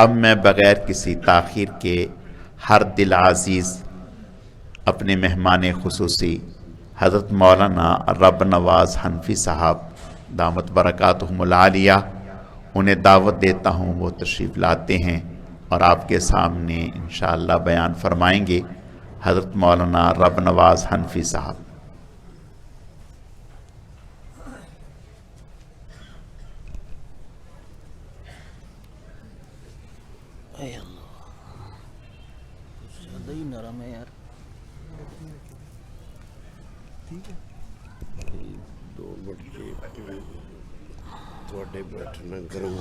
اب میں بغیر کسی تاخیر کے ہر دل عزیز اپنے مہمان خصوصی حضرت مولانا رب نواز حنفی صاحب دامت برکاتہم العالیہ، انہیں دعوت دیتا ہوں وہ تشریف لاتے ہیں اور آپ کے سامنے انشاءاللہ بیان فرمائیں گے حضرت مولانا رب نواز حنفی صاحب۔ Ankara oyunu.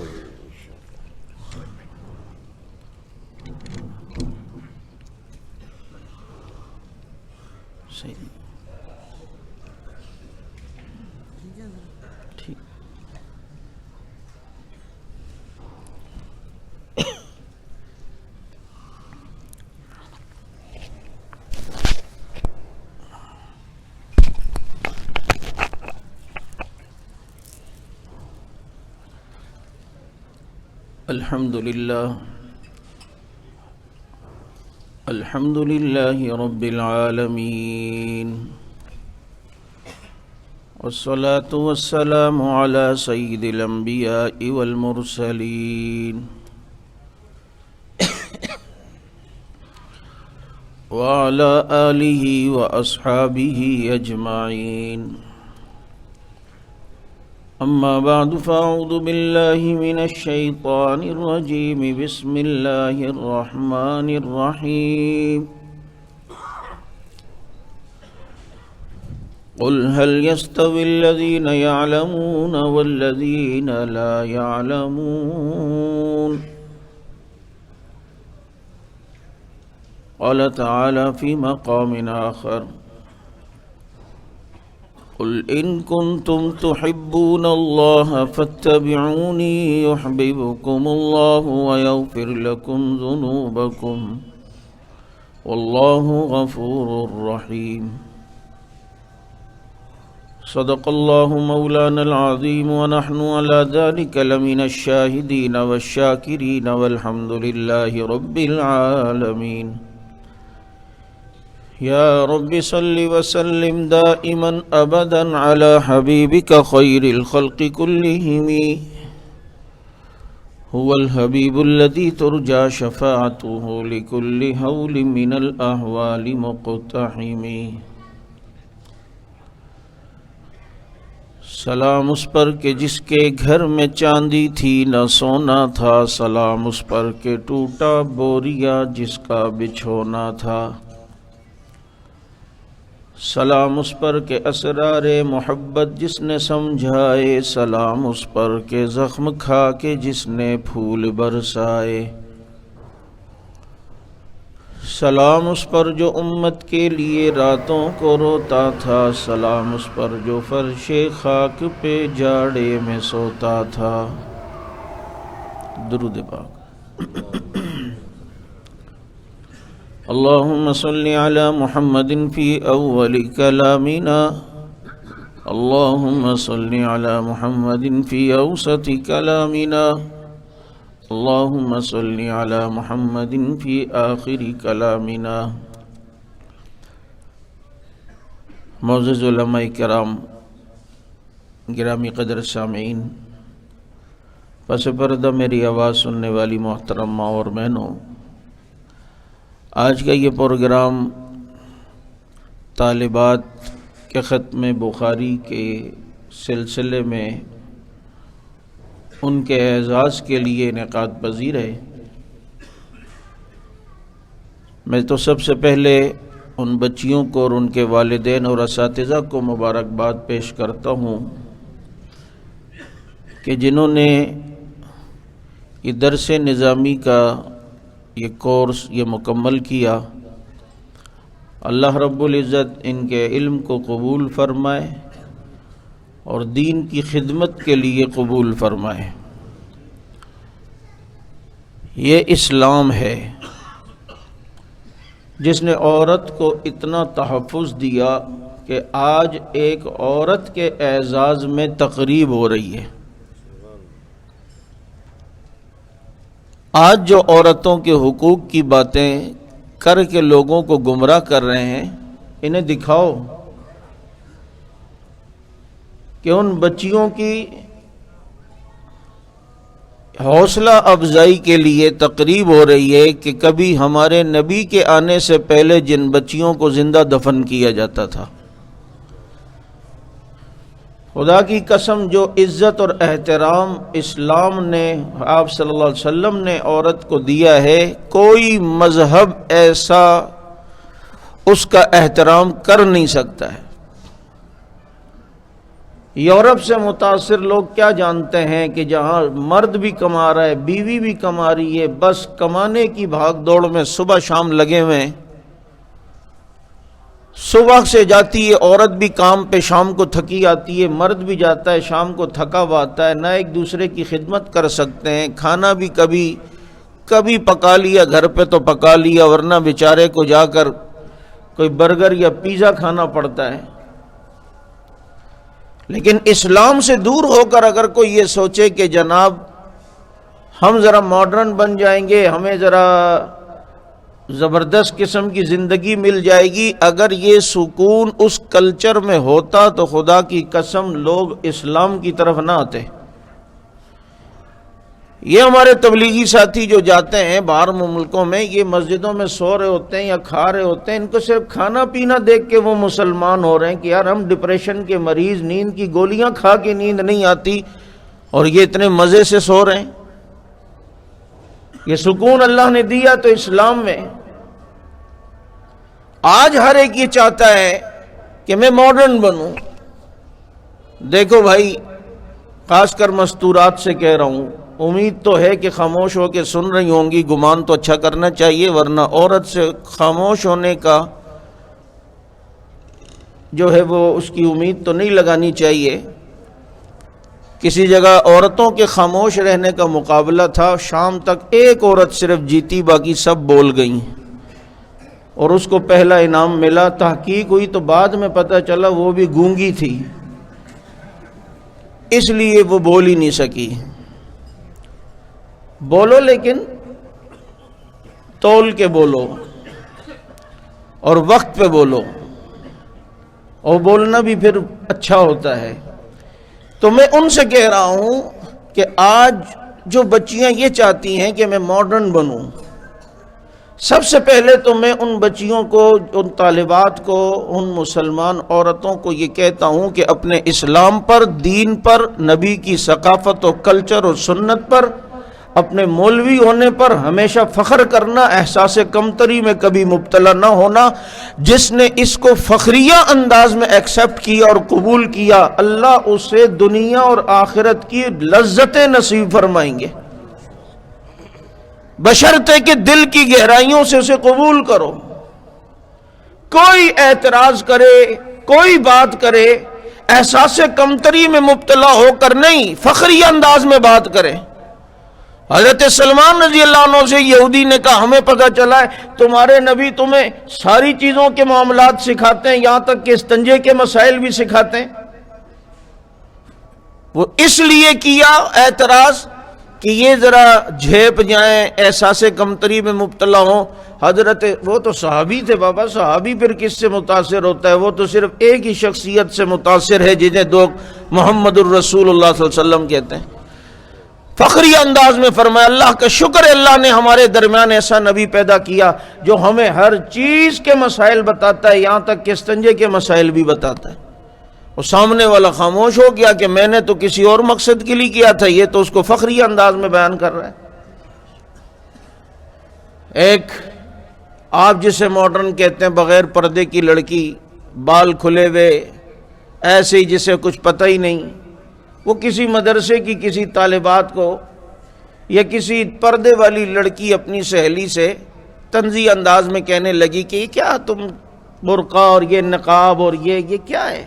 Şey, şey الحمد لله. الحمد لله رب العالمين. والصلاة والسلام على سيد الأنبياء والمرسلين. وعلى آله وأصحابه أجمعين. أما بعد فأعوذ بالله من الشيطان الرجيم. بسم الله الرحمن الرحيم. قل هل يستوي الذين يعلمون والذين لا يعلمون؟ قال تعالى في مقام آخر قل إن كنتم تحبون الله فاتبعوني يحببكم الله ويغفر لكم ذنوبكم والله غفور رحيم. صدق الله مولانا العظيم ونحن على ذلك لمن الشاهدين والشاكرين والحمد لله رب العالمين. يا رب صل وسلم دائما أبدا على حبيبك خير الخلق كلهم. هو الحبيب الذي ترجى شفاعته لكل هول من الأهوال مقتحم. سلام اس پر کہ جس کے گھر میں چاندی تھی، نہ سونا تھا، سلام اس پر کہ ٹوٹا بوریا جس کا بچھونا تھا۔ سلام اس پر کہ اسرار محبت جس نے سمجھائے، سلام اس پر کہ زخم کھا کے جس نے پھول برسائے۔ سلام اس پر جو امت کے لیے راتوں کو روتا تھا، سلام اس پر جو فرش خاک پہ جاڑے میں سوتا تھا۔ درود پاک۔ اللهم صل على محمد في أول كلامنا. اللهم صل على محمد في أوسط كلامنا. اللهم صل على محمد في آخر كلامنا. معزز علماء کرام، گرامی قدر سامعین، پس پردہ میری آواز سننے والی محترمہ اور بہنوں آج کا یہ پروگرام طالبات کے ختم بخاری کے سلسلے میں ان کے اعزاز کے لیے انعقاد پذیر ہے۔ میں تو سب سے پہلے ان بچیوں کو اور ان کے والدین اور اساتذہ کو مبارکباد پیش کرتا ہوں کہ جنہوں نے یہ درس نظامی کا یہ کورس یہ مکمل کیا۔ اللہ رب العزت ان کے علم کو قبول فرمائے اور دین کی خدمت کے لیے قبول فرمائے۔ یہ اسلام ہے۔ جس نے عورت کو اتنا تحفظ دیا کہ آج ایک عورت کے اعزاز میں تقریب ہو رہی ہے۔ آج جو عورتوں کے حقوق کی باتیں کر کے لوگوں کو گمراہ کر رہے ہیں، انہیں دکھاؤ کہ ان بچیوں کی حوصلہ افزائی کے لیے تقریب ہو رہی ہے کہ کبھی ہمارے نبی کے آنے سے پہلے جن بچیوں کو زندہ دفن کیا جاتا تھا۔ خدا کی قسم جو عزت اور احترام اسلام نے، آپ صلی اللہ علیہ وسلم نے عورت کو دیا ہے، کوئی مذہب ایسا اس کا احترام کر نہیں سکتا ہے۔ یورپ سے متاثر لوگ کیا جانتے ہیں کہ جہاں مرد بھی کما رہا ہے، بیوی بھی کما رہی ہے، بس کمانے کی بھاگ دوڑ میں صبح شام لگے ہوئے ہیں۔ صبح سے جاتی ہے، عورت بھی کام پہ شام کو تھکی آتی ہے، مرد بھی جاتا ہے، شام کو تھکا ہوا آتا ہے، نہ ایک دوسرے کی خدمت کر سکتے ہیں۔ کھانا بھی کبھی کبھی پکا لیا، گھر پہ تو پکا لیا، ورنہ بیچارے کو جا کر کوئی برگر یا پیزا کھانا پڑتا ہے۔ لیکن اسلام سے دور ہو کر اگر کوئی یہ سوچے کہ جناب ہم ذرا ماڈرن بن جائیں گے، ہمیں ذرا زبردست قسم کی زندگی مل جائے گی۔ اگر یہ سکون اس کلچر میں ہوتا تو خدا کی قسم لوگ اسلام کی طرف نہ آتے۔ یہ ہمارے تبلیغی ساتھی جو جاتے ہیں باہر ملکوں میں، یہ مسجدوں میں سو رہے ہوتے ہیں یا کھا رہے ہوتے ہیں، ان کو صرف کھانا پینا دیکھ کے وہ مسلمان ہو رہے ہیں کہ یار ہم ڈپریشن کے مریض، نیند کی گولیاں کھا کے نیند نہیں آتی اور یہ اتنے مزے سے سو رہے ہیں۔ یہ سکون اللہ نے دیا تو اسلام میں۔ آج ہر ایک یہ چاہتا ہے کہ میں ماڈرن بنوں۔ دیکھو بھائی، خاص کر مستورات سے کہہ رہا ہوں، امید تو ہے کہ خاموش ہو کے سن رہی ہوں گی، گمان تو اچھا کرنا چاہیے، ورنہ عورت سے خاموش ہونے کا جو ہے وہ اس کی امید تو نہیں لگانی چاہیے۔ کسی جگہ عورتوں کے خاموش رہنے کا مقابلہ تھا، شام تک ایک عورت صرف جیتی، باقی سب بول گئیں۔ اور اس کو پہلا انعام ملا، تحقیق ہوئی تو بعد میں پتہ چلا وہ بھی گونگی تھی۔ اس لیے وہ بول ہی نہیں سکی۔ بولو لیکن تول کے بولو اور وقت پہ بولو۔ اور بولنا بھی پھر اچھا ہوتا ہے۔ تو میں ان سے کہہ رہا ہوں کہ آج جو بچیاں یہ چاہتی ہیں کہ میں ماڈرن بنوں، سب سے پہلے تو میں ان بچیوں کو، ان طالبات کو، ان مسلمان عورتوں کو یہ کہتا ہوں کہ اپنے اسلام پر، دین پر، نبی کی ثقافت و کلچر اور سنت پر اپنے مولوی ہونے پر ہمیشہ فخر کرنا، احساس کمتری میں کبھی مبتلا نہ ہونا۔ جس نے اس کو فخریہ انداز میں ایکسیپٹ کیا اور قبول کیا، اللہ اسے دنیا اور آخرت کی لذتیں نصیب فرمائیں گے۔ بشرطے کہ دل کی گہرائیوں سے اسے قبول کرو۔ کوئی اعتراض کرے، کوئی بات کرے، احساس کمتری میں مبتلا ہو کر نہیں فخری انداز میں بات کرے۔ حضرت سلمان رضی اللہ عنہ سے یہودی نے کہا، ہمیں پتہ چلا ہے، تمہارے نبی تمہیں ساری چیزوں کے معاملات سکھاتے ہیں، یہاں تک کہ استنجے کے مسائل بھی سکھاتے ہیں۔ وہ اس لیے کیا اعتراض کہ یہ ذرا جھیپ جائیں، احساس کمتری میں مبتلا ہوں۔ حضرت، وہ تو صحابی تھے بابا، صحابی پھر کس سے متاثر ہوتا ہے؟ وہ تو صرف ایک ہی شخصیت سے متاثر ہے، جنہیں دو محمد الرسول اللہ صلی اللہ علیہ وسلم کہتے ہیں۔ فخری انداز میں فرمایا، اللہ کا شکر اللہ نے ہمارے درمیان ایسا نبی پیدا کیا جو ہمیں ہر چیز کے مسائل بتاتا ہے، یہاں تک کہ استنجے کے مسائل بھی بتاتا ہے۔ وہ سامنے والا خاموش ہو گیا کہ میں نے تو کسی اور مقصد کے لیے کیا تھا، یہ تو اس کو فخری انداز میں بیان کر رہا ہے۔ ایک آپ جسے ماڈرن کہتے ہیں، بغیر پردے کی لڑکی، بال کھلے ہوئے، ایسے ہی جسے کچھ پتہ ہی نہیں۔ وہ کسی مدرسے کی کسی طالبات کو یا کسی پردے والی لڑکی اپنی سہیلی سے تنزی انداز میں کہنے لگی کہ یہ کیا تم برقع اور یہ نقاب اور یہ یہ کیا ہے؟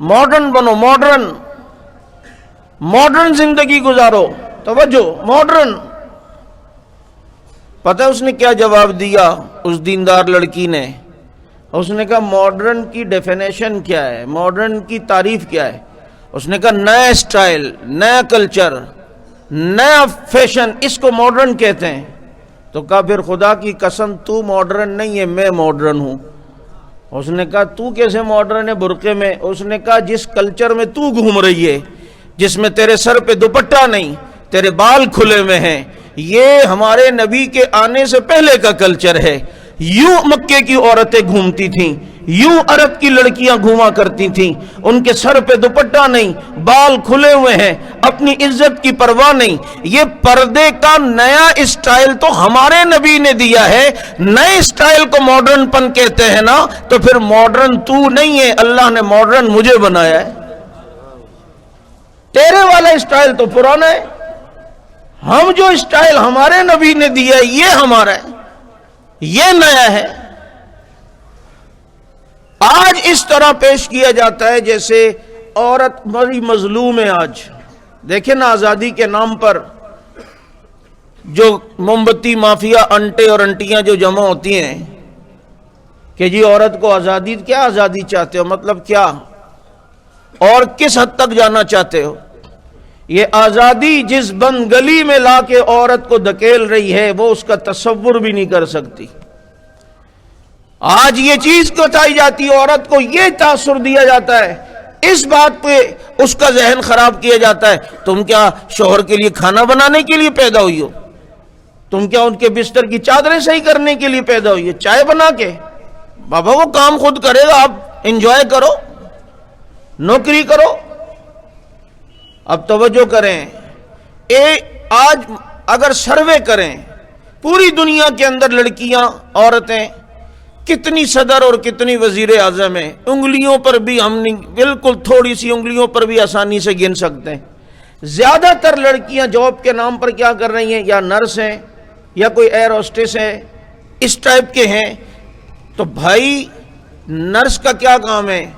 ماڈرن بنو، ماڈرن۔ ماڈرن زندگی گزارو، توجہ، ماڈرن۔ پتہ اس نے کیا جواب دیا؟ اس دیندار لڑکی نے۔ اس نے کہا، ماڈرن کی ڈیفینیشن کیا ہے؟ ماڈرن کی تعریف کیا ہے؟ اس نے کہا، نیا اسٹائل نیا کلچر، نیا فیشن، اس کو ماڈرن کہتے ہیں۔ تو کہا، پھر خدا کی قسم، تو ماڈرن نہیں ہے، میں ماڈرن ہوں۔ اس نے کہا، تو کیسے ماڈرن ہے برقعے میں؟ اس نے کہا، جس کلچر میں تو گھوم رہی ہے، جس میں تیرے سر پہ دوپٹہ نہیں، تیرے بال کھلے ہوئے ہیں، یہ ہمارے نبی کے آنے سے پہلے کا کلچر ہے۔ یوں مکے کی عورتیں گھومتی تھیں۔ یوں عرب کی لڑکیاں گھوما کرتی تھیں۔ ان کے سر پہ دوپٹہ نہیں، بال کھلے ہوئے ہیں۔ اپنی عزت کی پرواہ نہیں۔ یہ پردے کا نیا اسٹائل تو ہمارے نبی نے دیا ہے۔ نئے اسٹائل کو ماڈرن پن کہتے ہیں نا، تو پھر ماڈرن تو نہیں ہے۔ اللہ نے ماڈرن مجھے بنایا ہے۔ تیرے والا اسٹائل تو پرانا ہے۔ ہم جو اسٹائل ہمارے نبی نے دیا ہے، یہ ہمارا ہے۔ یہ نیا ہے۔ آج اس طرح پیش کیا جاتا ہے جیسے عورت بڑی مظلوم ہے آج۔ دیکھیں نا آزادی کے نام پر جو موم بتی مافیا انٹے اور انٹیاں جو جمع ہوتی ہیں کہ جی عورت کو آزادی، کیا آزادی چاہتے ہو؟ مطلب کیا؟ اور کس حد تک جانا چاہتے ہو؟ یہ آزادی جس بند گلی میں لا کے عورت کو دکیل رہی ہے، وہ اس کا تصور بھی نہیں کر سکتی۔ آج یہ چیز بتائی جاتی ہے، عورت کو یہ تاثر دیا جاتا ہے۔ اس بات پہ اس کا ذہن خراب کیا جاتا ہے۔ تم کیا شوہر کے لیے کھانا بنانے کے لیے پیدا ہوئی ہو؟ تم کیا ان کے بستر کی چادریں صحیح کرنے کے لیے پیدا ہوئی ہے چائے بنا کے؟ بابا وہ کام خود کرے گا، آپ انجوائے کرو۔ نوکری کرو۔ اب توجہ کریں۔ اے، آج اگر سروے کریں، پوری دنیا کے اندر لڑکیاں، عورتیں کتنی صدر اور کتنی وزیر اعظم ہیں؟ انگلیوں پر بھی ہم نہیں بالکل تھوڑی سی انگلیوں پر بھی آسانی سے گن سکتے ہیں۔ زیادہ تر لڑکیاں جاب کے نام پر کیا کر رہی ہیں؟ یا نرس ہیں، یا کوئی ایئر ہوسٹس ہے اس ٹائپ کے ہیں۔ تو بھائی، نرس کا کیا کام ہے؟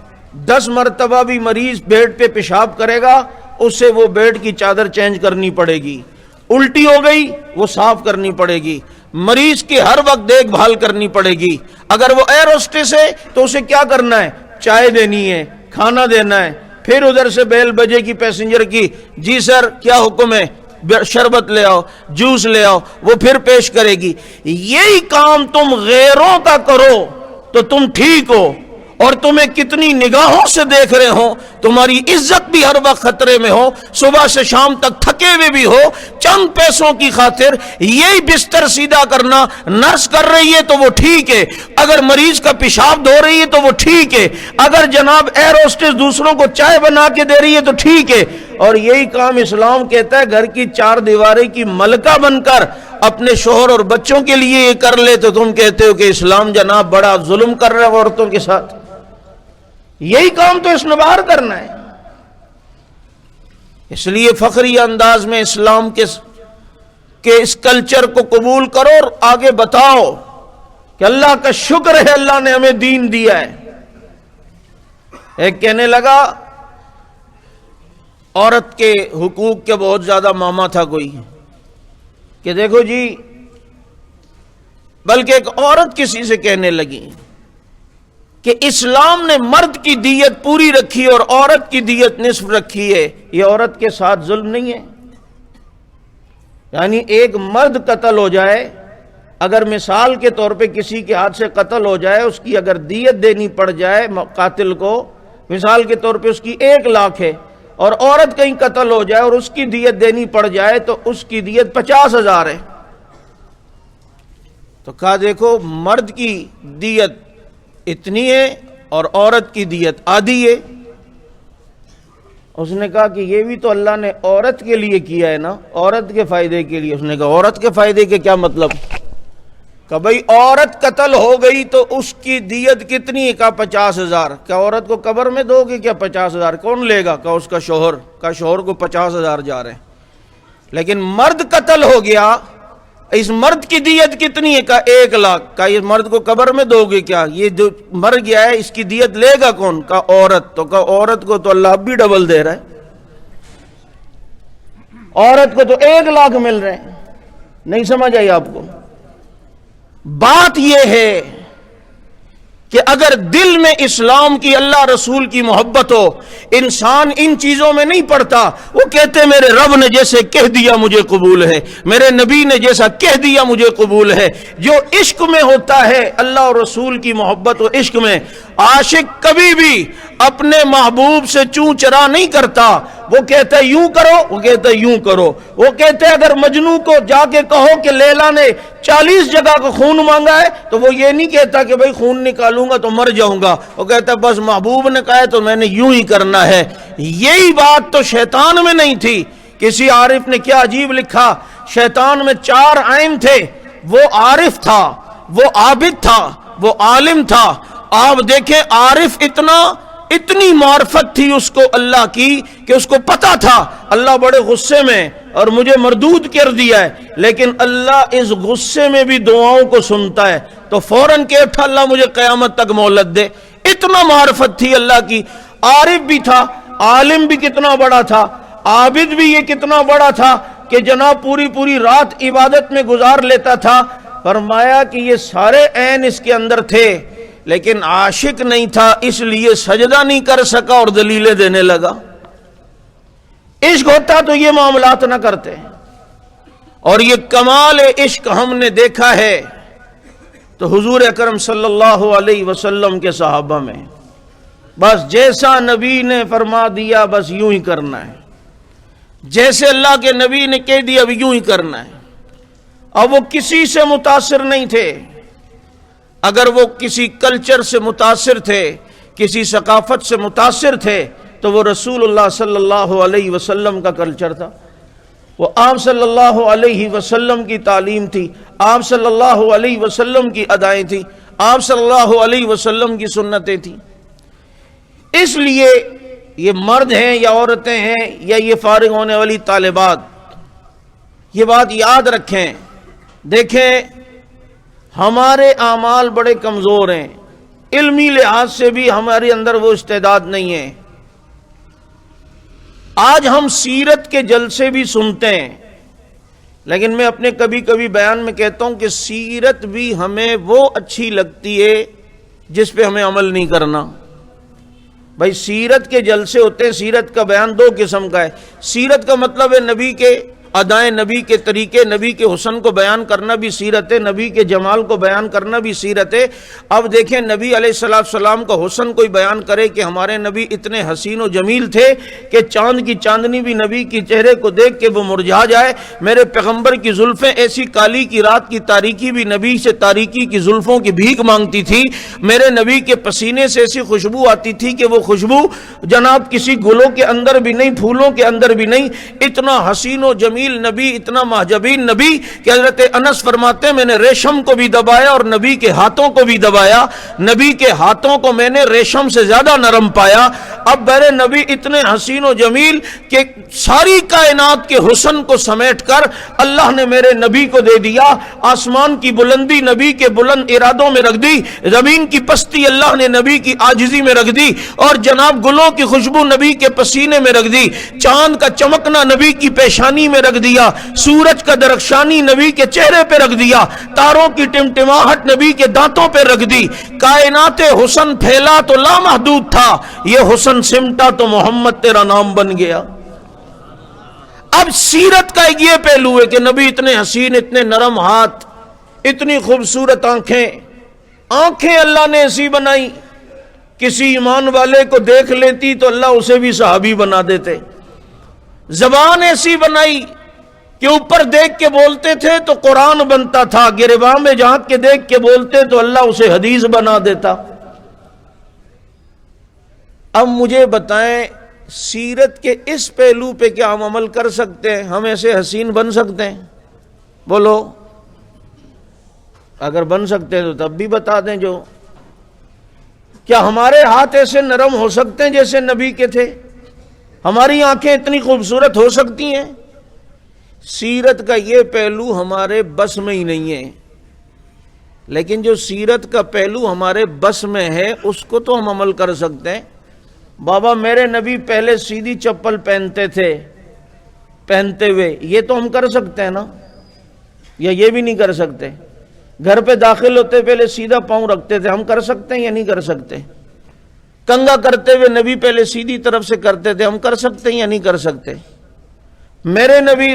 دس مرتبہ بھی مریض بیڈ پہ پیشاب کرے گا اسے وہ بیڈ کی چادر چینج کرنی پڑے گی۔ الٹی ہو گئی، وہ صاف کرنی پڑے گی۔ مریض کی ہر وقت دیکھ بھال کرنی پڑے گی۔ اگر وہ ایئر ہوسٹس ہے تو اسے کیا کرنا ہے؟ چائے دینی ہے، کھانا دینا ہے۔ پھر ادھر سے بیل بجے کی پیسنجر کی جی سر، کیا حکم ہے؟ شربت لے آؤ، جوس لے آؤ۔ وہ پھر پیش کرے گی۔ یہی کام تم غیروں کا کرو تو تم ٹھیک ہو۔ اور تمہیں کتنی نگاہوں سے دیکھ رہے ہوں؟ تمہاری عزت بھی ہر وقت خطرے میں ہو، صبح سے شام تک تھکے ہوئے بھی ہو۔ چند پیسوں کی خاطر یہی بستر سیدھا کرنا نرس کر رہی ہے تو وہ ٹھیک ہے۔ اگر مریض کا پیشاب دھو رہی ہے تو وہ ٹھیک ہے۔ اگر جناب ایئر ہوسٹس دوسروں کو چائے بنا کے دے رہی ہے تو ٹھیک ہے۔ اور یہی کام اسلام کہتا ہے، گھر کی چار دیواریں کی ملکہ بن کر اپنے شوہر اور بچوں کے لیے یہ کر لے تو تم کہتے ہو کہ اسلام جناب بڑا ظلم کر رہا ہے عورتوں کے ساتھ۔ یہی کام تو اس نے باہر کرنا ہے۔ اس لیے فخری انداز میں اسلام کے کہ اس کلچر کو قبول کرو اور آگے بتاؤ کہ اللہ کا شکر ہے اللہ نے ہمیں دین دیا ہے۔ ایک کہنے لگا، عورت کے حقوق کے بہت زیادہ ماما تھا کوئی۔ کہ دیکھو جی بلکہ ایک عورت کسی سے کہنے لگی۔ کہ اسلام نے مرد کی دیت پوری رکھی اور عورت کی دیت نصف رکھی ہے، یہ عورت کے ساتھ ظلم نہیں ہے۔ یعنی ایک مرد قتل ہو جائے، اگر مثال کے طور پہ کسی کے ہاتھ سے قتل ہو جائے، اس کی اگر دیت دینی پڑ جائے قاتل کو، مثال کے طور پہ اس کی ایک لاکھ ہے، اور عورت کہیں قتل ہو جائے اور اس کی دیت دینی پڑ جائے، تو اس کی دیت پچاس ہزار ہے۔ تو کہا دیکھو، مرد کی دیت اتنی ہے اور عورت کی دیت آدھی ہے۔ اس نے کہا کہ یہ بھی تو اللہ نے عورت کے لیے کیا ہے نا؟ عورت کے فائدے کے لیے۔ اس نے کہا، عورت کے فائدے کے کیا مطلب؟ کہ بھائی عورت قتل ہو گئی تو اس کی دیت کتنی ہے؟ کہا، پچاس ہزار۔ کیا عورت کو قبر میں دو گے؟ کیا پچاس ہزار؟ کون لے گا؟ کہ اس کا شوہر۔ کا شوہر کو پچاس ہزار جا رہے ہیں۔ لیکن مرد قتل ہو گیا اس مرد کی دیت کتنی ہے کا ایک لاکھ؟ کا یہ مرد کو قبر میں دو گے کیا؟ یہ جو مر گیا ہے، اس کی دیت لے گا کون؟ کا عورت۔ تو کا عورت کو تو اللہ اب بھی ڈبل دے رہا ہے۔ عورت کو تو ایک لاکھ مل رہے ہیں۔ نہیں سمجھ آئی آپ کو؟ بات یہ ہے کہ اگر دل میں اسلام کی اللہ رسول کی محبت ہو، انسان ان چیزوں میں نہیں پڑتا وہ کہتے میرے رب نے جیسے کہہ دیا مجھے قبول ہے، میرے نبی نے جیسا کہہ دیا مجھے قبول ہے۔ جو عشق میں ہوتا ہے، اللہ اور رسول کی محبت و عشق میں عاشق کبھی بھی اپنے محبوب سے چون چرا نہیں کرتا۔ وہ کہتا ہے یوں کرو، وہ کہتا ہے یوں کرو۔ وہ کہتے اگر مجنو کو جا کے کہو کہ لیلا نے چالیس جگہ کا خون مانگا ہے، تو وہ یہ نہیں کہتا کہ بھائی خون نکالوں گا تو مر جاؤں گا۔ وہ کہتا ہے، بس محبوب نے کہا ہے تو میں نے یوں ہی کرنا ہے۔ یہی بات تو شیطان میں نہیں تھی۔ کسی عارف نے کیا عجیب لکھا؟ شیطان میں چار آئین تھے۔ وہ عارف تھا، وہ عابد تھا، وہ عالم تھا۔ آپ دیکھیں عارف اتنا، اتنی معرفت تھی اس کو اللہ کی کہ اس کو پتا تھا۔ اللہ بڑے غصے میں اور مجھے مردود کر دیا ہے، لیکن اللہ اس غصے میں بھی دعاؤں کو سنتا ہے۔ تو فوراً کہ اٹھا، اللہ مجھے قیامت تک مولت دے۔ اتنا معرفت تھی اللہ کی۔ عارف بھی تھا، عالم بھی کتنا بڑا تھا۔ عابد بھی یہ کتنا بڑا تھا کہ جناب پوری پوری رات عبادت میں گزار لیتا تھا۔ فرمایا کہ یہ سارے عین اس کے اندر تھے۔ لیکن عاشق نہیں تھا، اس لیے سجدہ نہیں کر سکا اور دلیلیں دینے لگا۔ عشق ہوتا تو یہ معاملات نہ کرتے۔ اور یہ کمال عشق ہم نے دیکھا ہے۔ تو حضور اکرم صلی اللہ علیہ وسلم کے صحابہ میں بس جیسا نبی نے فرما دیا، بس یوں ہی کرنا ہے۔ جیسے اللہ کے نبی نے کہہ دیا، اب یوں ہی کرنا ہے۔ اب وہ کسی سے متاثر نہیں تھے۔ اگر وہ کسی کلچر سے متاثر تھے، کسی ثقافت سے متاثر تھے، تو وہ رسول اللہ صلی اللہ علیہ وسلم کا کلچر تھا۔ وہ آپ صلی اللہ علیہ وسلم کی تعلیم تھی، آپ صلی اللہ علیہ وسلم کی ادائیں تھی، آپ صلی اللہ علیہ وسلم کی سنتیں تھیں۔ اس لیے یہ مرد ہیں یا عورتیں ہیں یا یہ فارغ ہونے والی طالبات، یہ بات یاد رکھیں۔ دیکھیں ہمارے اعمال بڑے کمزور ہیں۔ علمی لحاظ سے بھی ہمارے اندر وہ استعداد نہیں ہے۔ آج ہم سیرت کے جلسے بھی سنتے ہیں، لیکن میں اپنے کبھی کبھی بیان میں کہتا ہوں کہ سیرت بھی ہمیں وہ اچھی لگتی ہے جس پہ ہمیں عمل نہیں کرنا۔ بھائی، سیرت کے جلسے ہوتے ہیں، سیرت کا بیان دو قسم کا ہے۔ سیرت کا مطلب ہے نبی کے ادائیں نبی کے طریقے، نبی کے حسن کو بیان کرنا بھی سیرت ہے، نبی کے جمال کو بیان کرنا بھی سیرت ہے۔ اب دیکھیں نبی علیہ السلام السلام کا حسن کوئی بیان کرے کہ ہمارے نبی اتنے حسین و جمیل تھے کہ چاند کی چاندنی بھی نبی کی چہرے کو دیکھ کے وہ مرجھا جائے۔ میرے پیغمبر کی زلفیں ایسی کالی کی رات کی تاریکی بھی نبی سے تاریکی کی زلفوں کی بھیک مانگتی تھی۔ میرے نبی کے پسینے سے ایسی خوشبو آتی تھی کہ وہ خوشبو جناب کسی گلوں کے اندر بھی نہیں، پھولوں کے اندر بھی نہیں، اتنا حسین و جمیل جمیل نبی، اتنا محجبین نبی کہ حضرت انس فرماتے میں نے ریشم کو بھی دبایا اور نبی کے ہاتھوں کو بھی دبایا۔ نبی کے ہاتھوں کو میں نے ریشم سے زیادہ نرم پایا۔ اب میرے نبی اتنے حسین و جمیل کہ ساری کائنات کے حسن کو سمیٹ کر اللہ نے میرے نبی کو دے دیا۔ آسمان کی بلندی نبی کے بلند ارادوں میں رکھ دی۔ زمین کی پستی اللہ نے نبی کی آجزی میں رکھ دی۔ اور جناب گلوں کی خوشبو نبی کے پسینے میں رکھ دی۔ چاند کا چمکنا نبی کی پیشانی میں رکھ رکھ دیا، سورج کا درخشانی نبی کے چہرے پہ رکھ دیا، تاروں کی ٹمٹماہٹ نبی کے دانتوں پہ رکھ دی۔ کائنات حسن پھیلا تو لامحدود تھا، یہ حسن سمٹا تو محمد تیرا نام بن گیا۔ اب سیرت کا یہ پہلو ہے کہ نبی اتنے حسین، اتنے نرم ہاتھ، اتنی خوبصورت آنکھیں۔ آنکھیں اللہ نے ایسی بنائی، کسی ایمان والے کو دیکھ لیتی تو اللہ اسے بھی صحابی بنا دیتے۔ زبان ایسی بنائی کہ اوپر دیکھ کے بولتے تھے تو قرآن بنتا تھا، گرباں میں جھانک کے دیکھ کے بولتے تو اللہ اسے حدیث بنا دیتا۔ اب مجھے بتائیں، سیرت کے اس پہلو پہ کیا ہم عمل کر سکتے ہیں؟ ہم ایسے حسین بن سکتے ہیں؟ بولو۔ اگر بن سکتے ہیں تو تب بھی بتا دیں جو۔ کیا ہمارے ہاتھ ایسے نرم ہو سکتے ہیں جیسے نبی کے تھے؟ ہماری آنکھیں اتنی خوبصورت ہو سکتی ہیں؟ سیرت کا یہ پہلو ہمارے بس میں ہی نہیں ہے۔ لیکن جو سیرت کا پہلو ہمارے بس میں ہے، اس کو تو ہم عمل کر سکتے ہیں۔ بابا میرے نبی پہلے سیدھی چپل پہنتے تھے، پہنتے ہوئے۔ یہ تو ہم کر سکتے ہیں نا۔ یا یہ بھی نہیں کر سکتے۔ گھر پہ داخل ہوتے پہلے سیدھا پاؤں رکھتے تھے۔ ہم کر سکتے ہیں یا نہیں کر سکتے۔ کنگا کرتے ہوئے نبی پہلے سیدھی طرف سے کرتے تھے۔ ہم کر سکتے ہیں یا نہیں کر سکتے۔ میرے نبی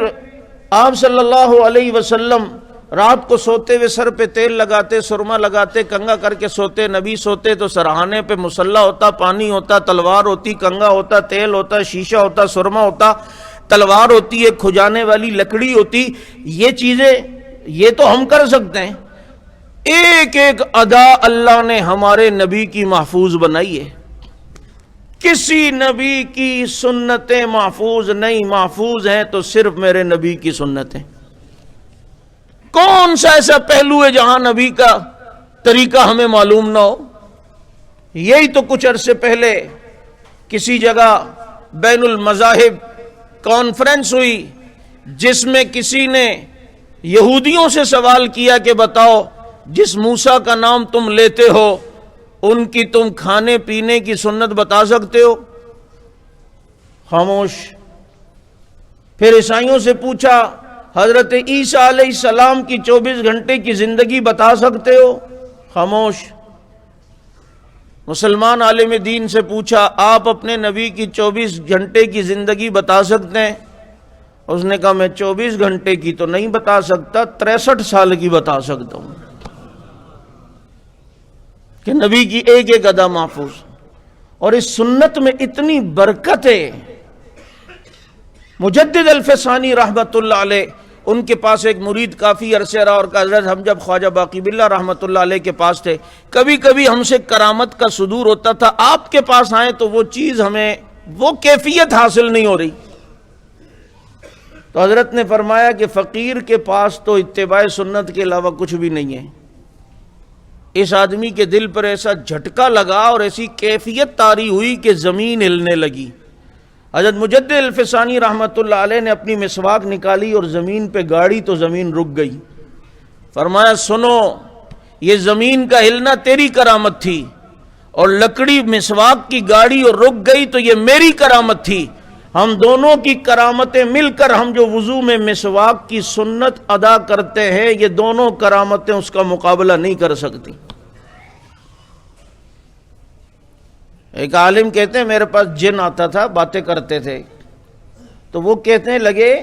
آپ صلی اللہ علیہ وسلم رات کو سوتے ہوئے سر پہ تیل لگاتے، سرما لگاتے، کنگا کر کے سوتے، نبی سوتے تو سرہانے پہ مسلح ہوتا، پانی ہوتا، تلوار ہوتی، کنگا ہوتا، تیل ہوتا، شیشہ ہوتا، سرما ہوتا، تلوار ہوتی ہے کھجانے والی لکڑی ہوتی، یہ چیزیں، یہ تو ہم کر سکتے ہیں۔ ایک ایک ادا اللہ نے ہمارے نبی کی محفوظ بنائی ہے۔ کسی نبی کی سنتیں محفوظ نہیں محفوظ ہیں تو صرف میرے نبی کی سنتیں۔ کون سا ایسا پہلو ہے جہاں نبی کا طریقہ ہمیں معلوم نہ ہو؟ یہی تو کچھ عرصے پہلے کسی جگہ بین المذاہب کانفرنس ہوئی، جس میں کسی نے یہودیوں سے سوال کیا کہ بتاؤ، جس موسا کا نام تم لیتے ہو ان کی تم کھانے پینے کی سنت بتا سکتے ہو؟ خاموش۔ پھر عیسائیوں سے پوچھا، حضرت عیسیٰ علیہ السلام کی چوبیس گھنٹے کی زندگی بتا سکتے ہو؟ خاموش۔ مسلمان عالم دین سے پوچھا، آپ اپنے نبی کی چوبیس گھنٹے کی زندگی بتا سکتے ہیں؟ اس نے کہا، میں چوبیس گھنٹے کی تو نہیں بتا سکتا، تریسٹھ سال کی بتا سکتا ہوں۔ کہ نبی کی ایک ایک ادا محفوظ۔ اور اس سنت میں اتنی برکت ہے مجدد الفسانی رحمت اللہ علیہ، ان کے پاس ایک مرید کافی عرصے رہا اور حضرت، ہم جب خواجہ باقی بلّہ رحمت اللہ علیہ کے پاس تھے، کبھی کبھی ہم سے کرامت کا صدور ہوتا تھا، آپ کے پاس آئے تو وہ چیز ہمیں، وہ کیفیت حاصل نہیں ہو رہی۔ تو حضرت نے فرمایا کہ فقیر کے پاس تو اتباع سنت کے علاوہ کچھ بھی نہیں ہے۔ اس آدمی کے دل پر ایسا جھٹکا لگا اور ایسی کیفیت تاری ہوئی کہ زمین ہلنے لگی۔ حضرت مجد الفسانی رحمت اللہ علیہ نے اپنی مسواک نکالی اور زمین پہ گاڑی تو زمین رک گئی۔ فرمایا، سنو، یہ زمین کا ہلنا تیری کرامت تھی اور لکڑی مسواک کی گاڑی اور رک گئی تو یہ میری کرامت تھی۔ ہم دونوں کی کرامتیں مل کر ہم جو وضو میں مسواک کی سنت ادا کرتے ہیں، یہ دونوں کرامتیں اس کا مقابلہ نہیں کر سکتی۔ ایک عالم کہتے ہیں، میرے پاس جن آتا تھا، باتیں کرتے تھے۔ تو وہ کہتے لگے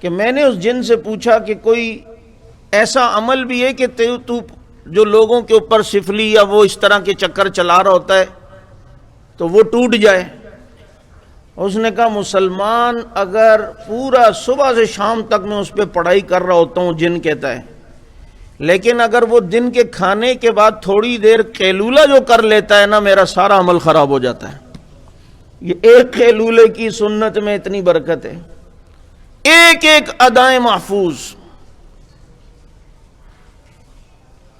کہ میں نے اس جن سے پوچھا کہ کوئی ایسا عمل بھی ہے کہ تو جو لوگوں کے اوپر سفلی یا وہ اس طرح کے چکر چلا رہا ہوتا ہے، تو وہ ٹوٹ جائے۔ اس نے کہا، مسلمان اگر پورا صبح سے شام تک میں اس پہ پڑھائی کر رہا ہوتا ہوں جن کہتا ہے لیکن اگر وہ دن کے کھانے کے بعد تھوڑی دیر کیلولا جو کر لیتا ہے نا، میرا سارا عمل خراب ہو جاتا ہے۔ یہ ایک کیلولے کی سنت میں اتنی برکت ہے۔ ایک ایک ادائیں محفوظ۔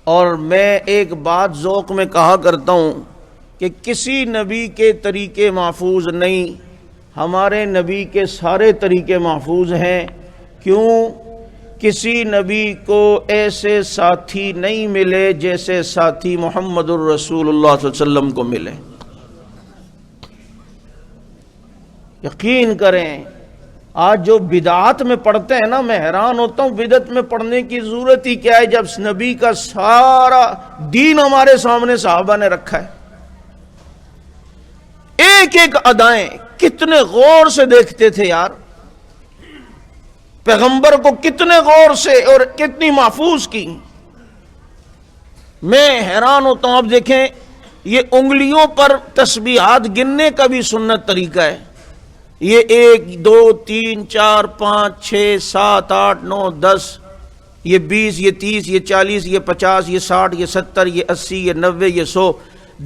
اور میں ایک بات ذوق میں کہا کرتا ہوں کہ کسی نبی کے طریقے محفوظ نہیں۔ ہمارے نبی کے سارے طریقے محفوظ ہیں۔ کیوں؟ کسی نبی کو ایسے ساتھی نہیں ملے جیسے ساتھی محمد الرسول اللہ صلی اللہ علیہ وسلم کو ملے۔ یقین کریں، آج جو بدعات میں پڑھتے ہیں نا، میں حیران ہوتا ہوں بدت میں پڑھنے کی ضرورت ہی کیا ہے جب نبی کا سارا دین ہمارے سامنے صحابہ نے رکھا ہے؟ ایک ایک ادائیں کتنے غور سے دیکھتے تھے یار۔ پیغمبر کو کتنے غور سے اور کتنی محفوظ کی۔ میں حیران ہوتا ہوں اب دیکھیں، یہ انگلیوں پر تسبیحات گننے کا بھی سنت طریقہ ہے۔ یہ ایک، دو، تین، چار، پانچ، چھ، سات، آٹھ، نو، دس، یہ بیس، یہ تیس، یہ چالیس، یہ پچاس، یہ ساٹھ، یہ ستر، یہ اسی، یہ نوے، یہ سو۔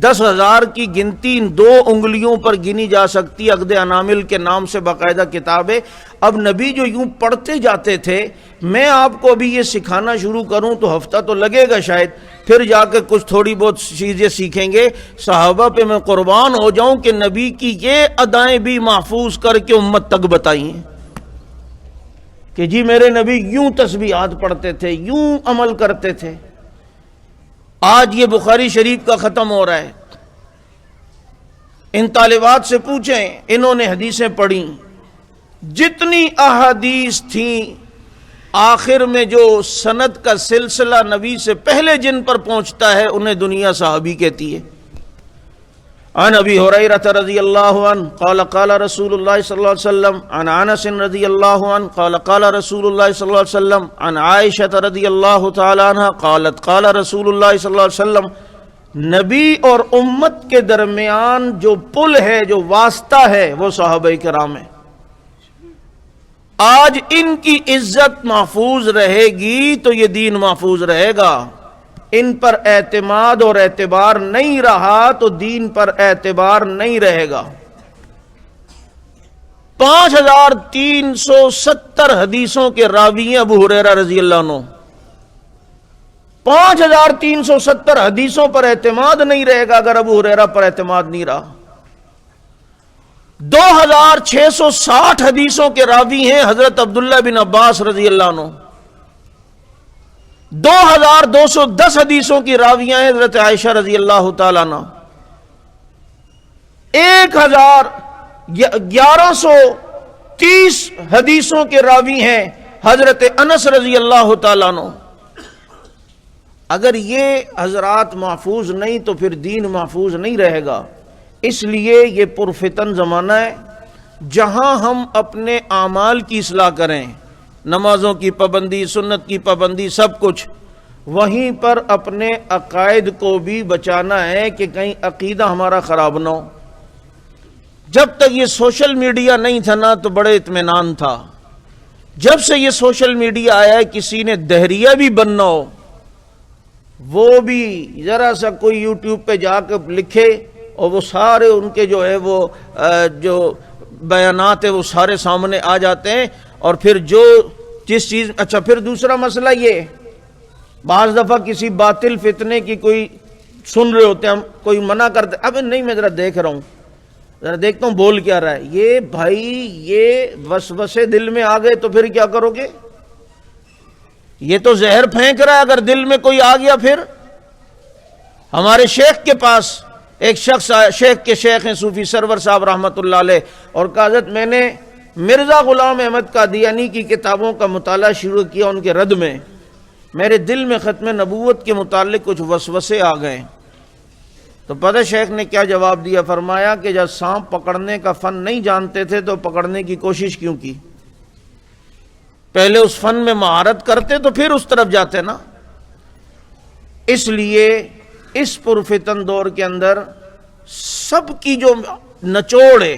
دس ہزار کی گنتی ان دو انگلیوں پر گنی جا سکتی عقد انامل کے نام سے باقاعدہ کتابیں۔ اب نبی جو یوں پڑھتے جاتے تھے، میں آپ کو ابھی یہ سکھانا شروع کروں تو ہفتہ تو لگے گا شاید، پھر جا کے کچھ تھوڑی بہت چیزیں سیکھیں گے۔ صحابہ پہ میں قربان ہو جاؤں کہ نبی کی یہ ادائیں بھی محفوظ کر کے امت تک بتائی ہیں کہ جی میرے نبی یوں تسبیحات پڑھتے تھے، یوں عمل کرتے تھے۔ آج یہ بخاری شریف کا ختم ہو رہا ہے۔ ان طالبات سے پوچھیں، انہوں نے حدیثیں پڑھیں جتنی احادیث تھیں، آخر میں جو سند کا سلسلہ نبی سے پہلے جن پر پہنچتا ہے، انہیں دنیا صحابی کہتی ہے۔ عن ابي هريره رضي الله عنه قال قال رسول الله صلى الله عليه وسلم، عن انس رضي الله عنه قال قال رسول الله صلى الله عليه وسلم، عن عائشه رضي الله تعالى عنها قالت قال رسول الله صلى الله عليه وسلم، نبی اور امت کے درمیان جو پل ہے، جو واسطہ ہے، وہ صحابہ کرام ہے۔ آج ان کی عزت محفوظ رہے گی تو یہ دین محفوظ رہے گا۔ ان پر اعتماد اور اعتبار نہیں رہا تو دین پر اعتبار نہیں رہے گا۔ پانچ ہزار تین سو ستر حدیثوں کے راوی ہیں ابو حریرہ رضی اللہ عنہ۔ پانچ ہزار تین سو ستر حدیثوں پر اعتماد نہیں رہے گا اگر ابو حریرہ پر اعتماد نہیں رہا۔ دو ہزار چھ سو ساٹھ حدیثوں کے راوی ہیں حضرت عبداللہ بن عباس رضی اللہ عنہ۔ دو ہزار دو سو دس حدیثوں کی راویاں ہیں حضرت عائشہ رضی اللہ تعالیٰ عنہ۔ ایک ہزار گیارہ سو تیس حدیثوں کے راوی ہیں حضرت انس رضی اللہ تعالیٰ عنہ۔ اگر یہ حضرات محفوظ نہیں تو پھر دین محفوظ نہیں رہے گا۔ اس لیے یہ پرفتن زمانہ ہے۔ جہاں ہم اپنے اعمال کی اصلاح کریں۔ نمازوں کی پابندی، سنت کی پابندی، سب کچھ۔ وہیں پر اپنے عقائد کو بھی بچانا ہے کہ کہیں عقیدہ ہمارا خراب نہ ہو۔ جب تک یہ سوشل میڈیا نہیں تھا نا، تو بڑے اطمینان تھا۔ جب سے یہ سوشل میڈیا آیا ہے، کسی نے دہریہ بھی بننا ہو۔ وہ بھی ذرا سا کوئی یوٹیوب پہ جا کے لکھے اور وہ سارے ان کے جو ہے وہ جو بیانات ہیں، وہ سارے سامنے آ جاتے ہیں۔ اور پھر جو جس چیز اچھا پھر دوسرا مسئلہ یہ، بعض دفعہ کسی باطل فتنے کی کوئی سن رہے ہوتے ہیں، ہم کوئی منع کرتے اب نہیں، میں ذرا دیکھ رہا ہوں۔ ذرا دیکھتا ہوں، بول کیا رہا ہے۔ یہ بھائی، یہ وسوسے دل میں آ گئے تو پھر کیا کرو گے؟ یہ تو زہر پھینک رہا ہے، اگر دل میں کوئی آ گیا پھر۔ ہمارے شیخ کے پاس ایک شخص شیخ کے شیخ ہیں صوفی سرور صاحب رحمۃ اللہ علیہ، اور کاغذ میں نے مرزا غلام احمد قادیانی کی کتابوں کا مطالعہ شروع کیا ان کے رد میں، میرے دل میں ختم نبوت کے متعلق کچھ وسوسے آ گئے۔ تو پتہ شیخ نے کیا جواب دیا؟ فرمایا کہ جب سانپ پکڑنے کا فن نہیں جانتے تھے تو پکڑنے کی کوشش کیوں کی؟ پہلے اس فن میں مہارت کرتے تو پھر اس طرف جاتے نا۔ اس لیے اس پرفتن دور کے اندر سب کی جو نچوڑ ہے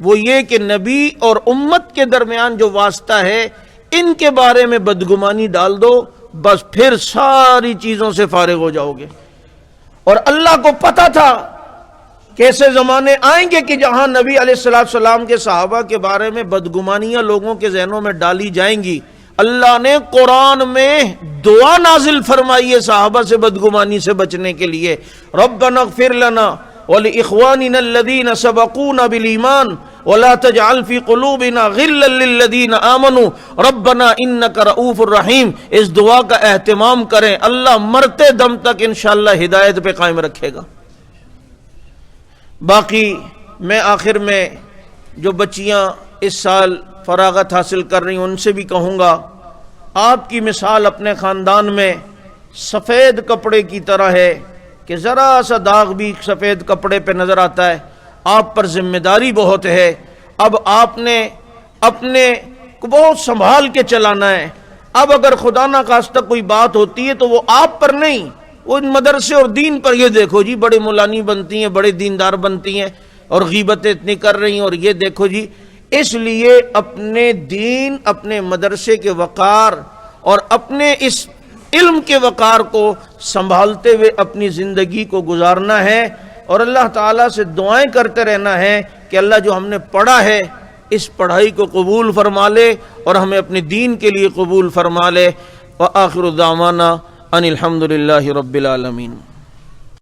وہ یہ کہ نبی اور امت کے درمیان جو واسطہ ہے، ان کے بارے میں بدگمانی ڈال دو، بس پھر ساری چیزوں سے فارغ ہو جاؤ گے۔ اور اللہ کو پتا تھا کہ ایسے زمانے آئیں گے کہ جہاں نبی علیہ السلام السلام کے صحابہ کے بارے میں بدگمانیاں لوگوں کے ذہنوں میں ڈالی جائیں گی۔ اللہ نے قرآن میں دعا نازل فرمائی ہے صحابہ سے بدگمانی سے بچنے کے لیے۔ ربنا اغفر لنا ولإخواننا الذين سبقونا بالإيمان ولا تجعل في قلوبنا غلا للذين آمنوا. ربنا إنك رؤوف الرحيم اس دعا کا اہتمام کریں. اللہ مرتے دم تک انشاءاللہ ہدایت پہ قائم رکھے گا. باقی میں آخر میں جو بچیاں اس سال فراغت حاصل کر رہی ہیں، ان سے بھی کہوں گا، آپ کی مثال اپنے خاندان میں سفید کپڑے کی طرح ہے کہ ذرا سا داغ بھی سفید کپڑے پہ نظر آتا ہے، آپ پر ذمہ داری بہت ہے۔ اب آپ نے اپنے کو بہت سنبھال کے چلانا ہے۔ اب اگر خدا نہ خواستہ کوئی بات ہوتی ہے تو وہ آپ پر نہیں، وہ مدرسے اور دین پر۔ یہ دیکھو جی بڑے مولانی بنتی ہیں، بڑے دیندار بنتی ہیں اور غیبتیں اتنی کر رہی ہیں۔ اور یہ دیکھو جی اس لیے اپنے دین، اپنے مدرسے کے وقار اور اپنے اس علم کے وقار کو سنبھالتے ہوئے اپنی زندگی کو گزارنا ہے اور اللہ تعالیٰ سے دعائیں کرتے رہنا ہے کہ اللہ جو ہم نے پڑھا ہے، اس پڑھائی کو قبول فرما لے اور ہمیں اپنے دین کے لیے قبول فرما لے۔ وآخر دعوانا ان الحمد للہ رب العالمین۔